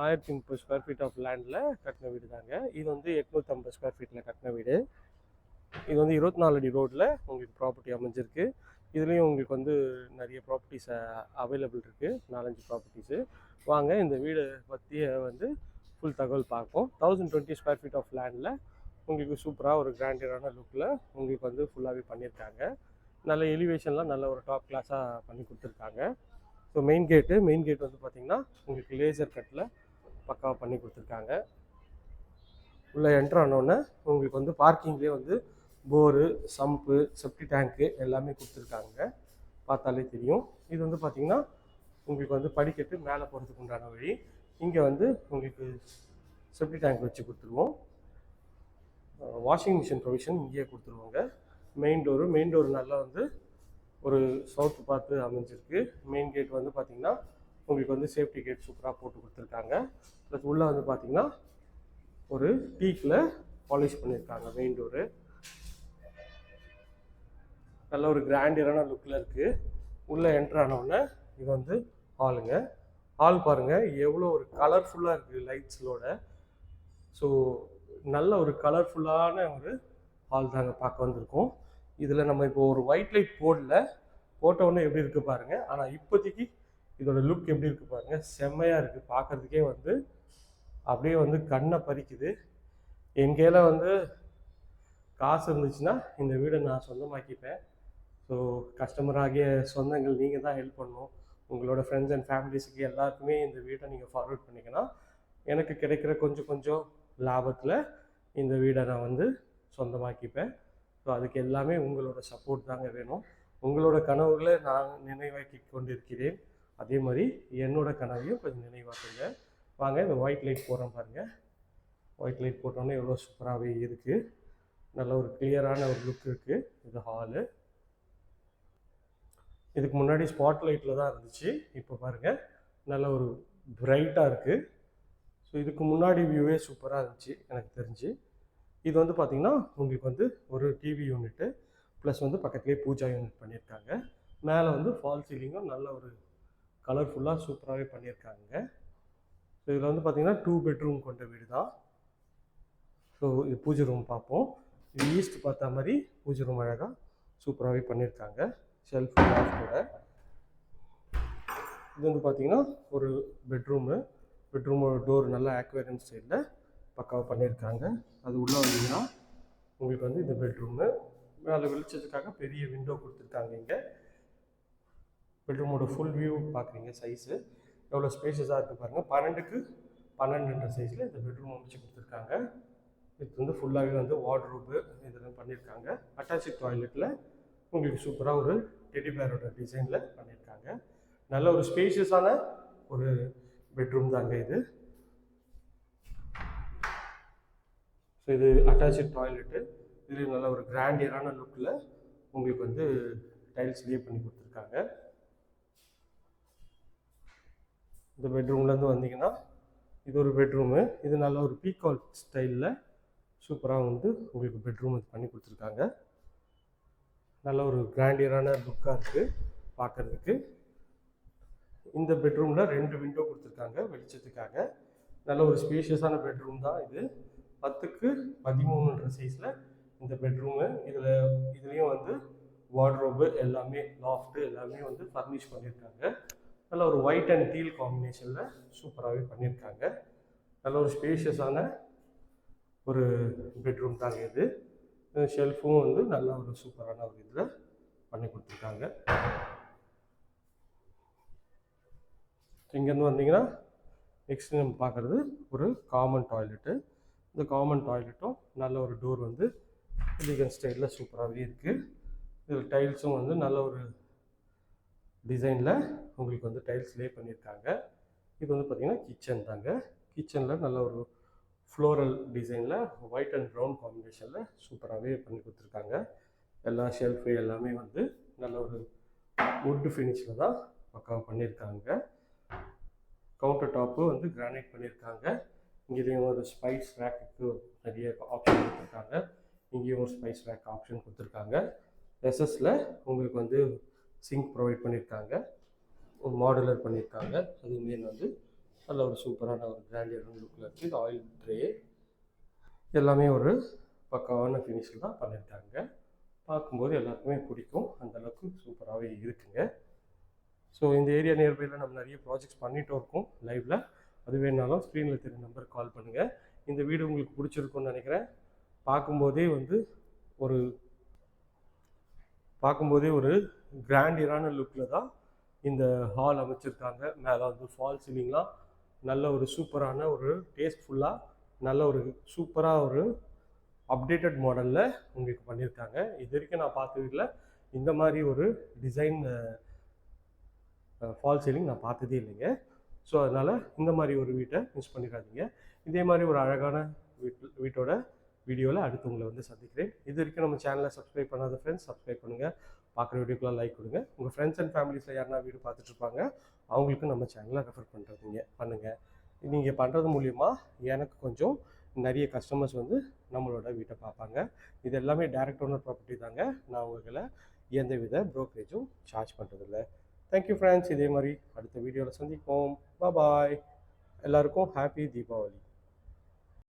ஆயிரத்தி முப்பது square feet of லேண்டில் கட்டின வீடு தாங்க. இது வந்து எட்நூற்றம்பது ஸ்கொயர் ஃபீட்டில் கட்டின வீடு. இது வந்து இருபத்தி நாலு அடி ரோட்டில் உங்களுக்கு ப்ராப்பர்ட்டி அமைஞ்சிருக்கு. இதுலேயும் உங்களுக்கு வந்து நிறைய ப்ராப்பர்ட்டிஸ் அவைலபிள் இருக்குது நாலஞ்சு ப்ராப்பர்ட்டிஸு வாங்க இந்த வீடு பற்றிய வந்து ஃபுல் தகவல் பார்ப்போம். Thousand twenty square feet of லேண்டில் உங்களுக்கு சூப்பராக ஒரு கிராண்டியரான லுக்கில் உங்களுக்கு வந்து ஃபுல்லாகவே பண்ணியிருக்காங்க. நல்ல எலிவேஷன்லாம் நல்ல ஒரு டாப் கிளாஸாக பண்ணி கொடுத்துருக்காங்க. So main gate main gate வந்து பார்த்திங்கன்னா உங்களுக்கு லேசர் கட்டில் பக்காவாக பண்ணி கொடுத்துருக்காங்க. உள்ளே என்ட்ரு ஆனோடனே உங்களுக்கு வந்து பார்க்கிங்லேயே வந்து போரு சம்பு செப்டி டேங்க்கு எல்லாமே கொடுத்துருக்காங்க. பார்த்தாலே தெரியும். இது வந்து பார்த்திங்கன்னா உங்களுக்கு வந்து படிக்கட்டு மேலே போகிறதுக்கு உண்டான வழி. இங்கே வந்து உங்களுக்கு செப்டி டேங்க் வச்சு கொடுத்துருவோம். வாஷிங் மிஷின் ப்ரொவிஷன் இங்கேயே கொடுத்துருவாங்க. மெயின் டோரு மெயின் டோர் நல்லா வந்து ஒரு சவுத்து பார்த்து அமைஞ்சிருக்கு. மெயின் கேட் வந்து பார்த்திங்கன்னா உங்களுக்கு வந்து சேஃப்டி கேட் சூப்பராக போட்டு கொடுத்துருக்காங்க. ப்ளஸ் உள்ளே வந்து பார்த்திங்கன்னா ஒரு டீக்கில் பாலிஷ் பண்ணியிருக்காங்க மெயின் டோரு நல்ல ஒரு கிராண்டியரான லுக்கில் இருக்குது உள்ளே என்ட்ரு ஆனவுடனே இது வந்து ஹாலுங்க ஹால் பாருங்கள் எவ்வளோ ஒரு கலர்ஃபுல்லாக இருக்குது லைட்ஸோட ஸோ நல்ல ஒரு கலர்ஃபுல்லான ஒரு ஹால் தாங்க பார்க்க வந்திருக்கோம். இதில் நம்ம இப்போ ஒரு ஒயிட் லைட் போடல. போட்டோன்னே எப்படி இருக்குது பாருங்கள் ஆனால் இப்போதைக்கு இதோட லுக் எப்படி இருக்குது பாருங்கள் செம்மையாக இருக்குது பார்க்குறதுக்கே வந்து அப்படியே வந்து கண்ணை பறிக்குது. என் வந்து காசு இருந்துச்சுன்னா இந்த வீடை நான் சொந்தமாக்கிப்பேன். ஸோ கஸ்டமராகிய சொந்தங்கள் நீங்கள் தான் ஹெல்ப் பண்ணணும். உங்களோட ஃப்ரெண்ட்ஸ் அண்ட் ஃபேமிலிஸுக்கு எல்லாருக்குமே இந்த வீட்டை நீங்கள் ஃபார்வர்ட் பண்ணிங்கன்னா எனக்கு கிடைக்கிற கொஞ்சம் கொஞ்சம் லாபத்தில் இந்த வீடை நான் வந்து சொந்தமாக்கிப்பேன். ஸோ அதுக்கு எல்லாமே உங்களோட சப்போர்ட் தாங்க வேணும். உங்களோட கனவுகளை நான் நினைவாக்கி கொண்டிருக்கிறேன். அதே மாதிரி என்னோடய கனவையும் கொஞ்சம் நினைவாக்குங்க. வாங்க இந்த ஒயிட் லைட் போடுறோம் பாருங்கள் ஒயிட் லைட் போட்டோன்னே எவ்வளோ சூப்பராகவே இருக்குது நல்ல ஒரு கிளியரான ஒரு லுக் இருக்குது இது ஹாலு இதுக்கு முன்னாடி ஸ்பாட் லைட்டில் தான் இருந்துச்சு. இப்போ பாருங்கள் நல்ல ஒரு பிரைட்டாக இருக்குது ஸோ இதுக்கு முன்னாடி வியூவே சூப்பராக இருந்துச்சு எனக்கு தெரிஞ்சு. இது வந்து பார்த்திங்கன்னா உங்களுக்கு வந்து ஒரு டிவி யூனிட்டு ப்ளஸ் வந்து பக்கத்துலேயே பூஜா யூனிட் பண்ணியிருக்காங்க. மேலே வந்து ஃபால் சீலிங்கும் நல்ல ஒரு கலர்ஃபுல்லாக சூப்பராகவே பண்ணியிருக்காங்க. ஸோ இதில் வந்து பார்த்திங்கன்னா டூ பெட்ரூம் கொண்ட வீடு தான் ஸோ இது பூஜை ரூம் பார்ப்போம் இது ஈஸ்ட் பார்த்த மாதிரி பூஜை ரூம் அழகாக சூப்பராகவே பண்ணியிருக்காங்க. ஷெல்ஃப் கூட. இது வந்து பார்த்திங்கன்னா ஒரு பெட்ரூமு பெட்ரூமோட டோர் நல்லா ஆக்வேரியம் ஸ்டைலில் பக்காவாக பண்ணியிருக்காங்க. அது உள்ளே வந்தீங்கன்னா உங்களுக்கு வந்து இந்த பெட்ரூமு மேலே வெளிச்சத்துக்காக பெரிய விண்டோ கொடுத்துருக்காங்க இங்கே. பெட்ரூமோட ஃபுல் வியூ பார்க்குறீங்க சைஸு எவ்வளோ ஸ்பேஷஸாக இருக்குது பாருங்கள் பன்னெண்டுக்கு பன்னெண்டுன்ற சைஸில் இந்த பெட்ரூம் அமைச்சு கொடுத்துருக்காங்க. இது வந்து ஃபுல்லாகவே வந்து வார்ட்ரூப்பு இதெல்லாம் பண்ணியிருக்காங்க அட்டாச்சு டாய்லெட்டில் உங்களுக்கு சூப்பராக ஒரு டெடி பேரோட டிசைனில் பண்ணியிருக்காங்க நல்ல ஒரு ஸ்பேஷியஸான ஒரு பெட்ரூம் தாங்க இது. ஸோ இது அட்டாச்சு டாய்லெட்டு இது நல்ல ஒரு கிராண்டியரான லுக்கில் உங்களுக்கு வந்து டைல்ஸ் லே பண்ணி கொடுத்துருக்காங்க. இந்த பெட்ரூம்லேருந்து வந்தீங்கன்னா இது ஒரு பெட்ரூமு இது நல்ல ஒரு பீகால் ஸ்டைலில் சூப்பராக வந்து உங்களுக்கு பெட்ரூம் இது பண்ணி கொடுத்துருக்காங்க. நல்ல ஒரு கிராண்டியரான லுக்காக இருக்குது பார்க்குறதுக்கு இந்த பெட்ரூமில் ரெண்டு விண்டோ கொடுத்துருக்காங்க வெளிச்சத்துக்காக. நல்ல ஒரு ஸ்பேஷியஸான பெட்ரூம் தான் இது. பத்துக்கு பதிமூணுன்ற சைஸில் இந்த பெட்ரூமு இதில் இதுலேயும் வந்து வார்ட்ரோபு எல்லாமே லாஃப்ட்டு எல்லாமே வந்து ஃபர்னிஷ் பண்ணியிருக்காங்க. நல்ல ஒரு ஒயிட் அண்ட் டீல் காம்பினேஷனில் சூப்பராகவே பண்ணியிருக்காங்க நல்ல ஒரு ஸ்பேஷியஸான ஒரு பெட்ரூம் தாங்க இது. ஷெல்ஃபும் வந்து நல்ல ஒரு சூப்பரான ஒரு இதில் பண்ணி கொடுத்துருக்காங்க. இங்கேருந்து வந்தீங்கன்னா நெக்ஸ்ட் நம்ம பார்க்குறது ஒரு காமன் டாய்லெட்டு இந்த காமன் டாய்லெட்டும் நல்ல ஒரு டோர் வந்து எலிகன் ஸ்டைலில் சூப்பராகவே இருக்குது இதில் டைல்ஸும் வந்து நல்ல ஒரு டிசைனில் உங்களுக்கு வந்து டைல்ஸ் லே பண்ணியிருக்காங்க. இது வந்து பார்த்திங்கன்னா கிச்சன் தாங்க. கிச்சனில் நல்ல ஒரு ஃப்ளோரல் டிசைனில் ஒயிட் அண்ட் ப்ரௌன் காம்பினேஷனில் சூப்பராகவே பண்ணி கொடுத்துருக்காங்க. எல்லா ஷெல்ஃபு எல்லாமே வந்து நல்ல ஒரு வுட் ஃபினிஷில் தான் பக்காவாக பண்ணியிருக்காங்க. கவுண்டர் டாப்பு வந்து கிரானைட் பண்ணியிருக்காங்க. இங்கேயும் ஒரு ஸ்பைஸ் ரேக்குக்கு நிறைய ஆப்ஷன் கொடுத்துருக்காங்க. இங்கேயும் ஒரு ஸ்பைஸ் ரேக் ஆப்ஷன் கொடுத்துருக்காங்க. எஸ்எஸில் உங்களுக்கு வந்து சிங்க் ப்ரொவைட் பண்ணியிருக்காங்க ஒரு மாடுலர் பண்ணியிருக்காங்க அது மெயின் வந்து நல்ல ஒரு சூப்பரான ஒரு கிராண்டியர் லுக்கில் இருக்குது இது ஆயில் ட்ரே எல்லாமே ஒரு பக்காவான ஃபினிஷில் தான் பண்ணியிருக்காங்க பார்க்கும்போது எல்லாருக்குமே பிடிக்கும். அந்தளவுக்கு சூப்பராகவே இருக்குங்க. ஸோ இந்த ஏரியா நியர்பையில் நம்ம நிறைய ப்ராஜெக்ட்ஸ் பண்ணிகிட்டும் இருக்கோம் லைவில் அது வேணாலும் ஸ்க்ரீனில் தெரிய நம்பர் கால் பண்ணுங்கள் இந்த வீடு உங்களுக்கு பிடிச்சிருக்கும்னு நினைக்கிறேன். பார்க்கும்போதே வந்து ஒரு பார்க்கும்போதே ஒரு கிராண்டியரான லுக்கில் தான் இந்த ஹால் அமைச்சிருக்காங்க. மேலே வந்து ஃபால் சீலிங்லாம் நல்ல ஒரு சூப்பரான ஒரு டேஸ்ட்ஃபுல்லாக நல்ல ஒரு சூப்பராக ஒரு அப்டேட்டட் மாடலில் உங்களுக்கு பண்ணியிருக்காங்க. இது வரைக்கும் நான் பார்த்ததில்ல இந்த மாதிரி ஒரு டிசைன் ஃபால் சீலிங் நான் பார்த்ததே இல்லைங்க. ஸோ அதனால் இந்த மாதிரி ஒரு வீட்டை மிஸ் பண்ணிடாதீங்க. இதே மாதிரி ஒரு அழகான வீட்டு வீட்டோட வீடியோவில் அடுத்து உங்களை வந்து சந்திக்கிறேன். இது வரைக்கும் நம்ம சேனலை சப்ஸ்கிரைப் பண்ணாத ஃப்ரெண்ட்ஸ் சப்ஸ்கிரைப் பண்ணுங்கள் பார்க்குற வீடியோக்கெலாம் லைக் கொடுங்க. உங்கள் ஃப்ரெண்ட்ஸ் அண்ட் ஃபேமிலிஸில் யாருனா வீடு பார்த்துட்டு இருப்பாங்க அவங்களுக்கு நம்ம சேனலை ரெஃபர் பண்ணுறதுங்க பண்ணுங்கள் நீங்கள் பண்ணுறது மூலிமா எனக்கு கொஞ்சம் நிறைய கஸ்டமர்ஸ் வந்து நம்மளோட வீட்டை பார்ப்பாங்க. இது எல்லாமே டேரக்ட் ஓனர் ப்ராப்பர்ட்டி தாங்க. நான் உங்களை எந்த வித ப்ரோக்கரேஜும் சார்ஜ் பண்ணுறதில்ல தேங்க்யூ ஃப்ரெண்ட்ஸ் இதே மாதிரி அடுத்த வீடியோவில் சந்திப்போம். பாய் எல்லாருக்கும் ஹாப்பி தீபாவளி.